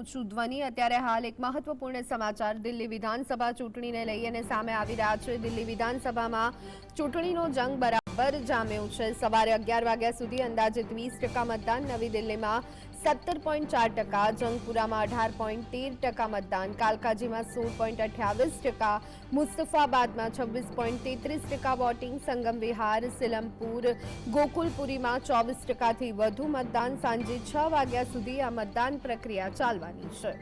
ઊંચું ધ્વનિ. અત્યારે હાલ એક મહત્વપૂર્ણ સમાચાર. દિલ્હી વિધાનસભા ચૂંટણીને લઈ અને સામે આવી રહ્યા છે. દિલ્હી વિધાનસભામાં ચૂંટણીનો જંગ બરાબર જામ્યો છે. સવારે અગિયાર વાગ્યા સુધી અંદાજિત વીસ ટકા મતદાન, નવી દિલ્હીમાં સત્તર પોઈન્ટ ચાર ટકા, જંગપુરામાં અઢાર પોઈન્ટ તેર ટકા મતદાન, કાલકાજીમાં સોળ પોઈન્ટ અઠ્યાવીસ ટકા, મુસ્તફાબાદમાં છવ્વીસ પોઈન્ટ તેત્રીસ ટકા વોટિંગ, સંગમ વિહાર, સિલમપુર, ગોકુલપુરીમાં ચોવીસ ટકાથી વધુ મતદાન. સાંજે છ વાગ્યા સુધી આ મતદાન પ્રક્રિયા ચાલવાની છે.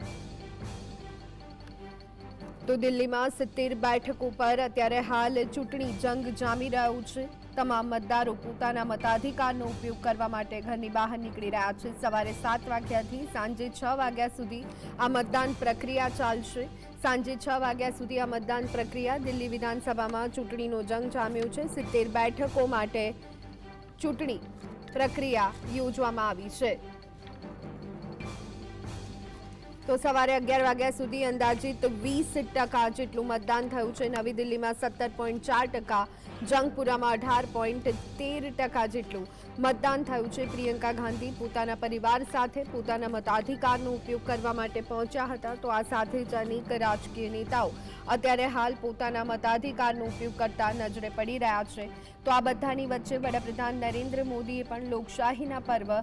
તો દિલ્હીમાં સિત્તેર બેઠક ઉપર અત્યારે હાલ ચૂંટણી જંગ જામી રહ્યું છે. તમામ મતદારો પોતાના મતાધિકારનો ઉપયોગ કરવા માટે ઘરની બહાર નીકળી રહ્યા છે. સવારે સાત વાગ્યાથી સાંજે છ વાગ્યા સુધી આ મતદાન પ્રક્રિયા ચાલશે. સાંજે છ વાગ્યા સુધી આ મતદાન પ્રક્રિયા દિલ્હી વિધાનસભામાં ચૂંટણીનો જંગ જામ્યો છે. સિત્તેર બેઠકો માટે ચૂંટણી પ્રક્રિયા યોજવામાં આવી છે. તો સવારે અગિયાર વાગ્યા સુધી અંદાજિત વીસ ટકા જેટલું મતદાન થયું છે. નવી દિલ્હીમાં સત્તર પોઈન્ટ ચાર ટકા, જંગપુરામાં અઢાર પોઈન્ટ તેર ટકા જેટલું મતદાન થયું છે. પ્રિયંકા ગાંધી પોતાના પરિવાર સાથે પોતાના મતાધિકારનો ઉપયોગ કરવા માટે પહોંચ્યા હતા. તો આ સાથે જ અનેક રાજકીય નેતાઓ અત્યારે હાલ પોતાના મતાધિકારનો ઉપયોગ કરતા નજરે પડી રહ્યા છે. તો આ બધાની વચ્ચે વડાપ્રધાન નરેન્દ્ર મોદીએ પણ લોકશાહીના પર્વ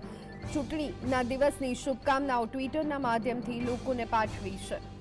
ચૂંટણીના દિવસની શુભકામનાઓ ટ્વિટરના માધ્યમથી લોકોને પાઠવી છે.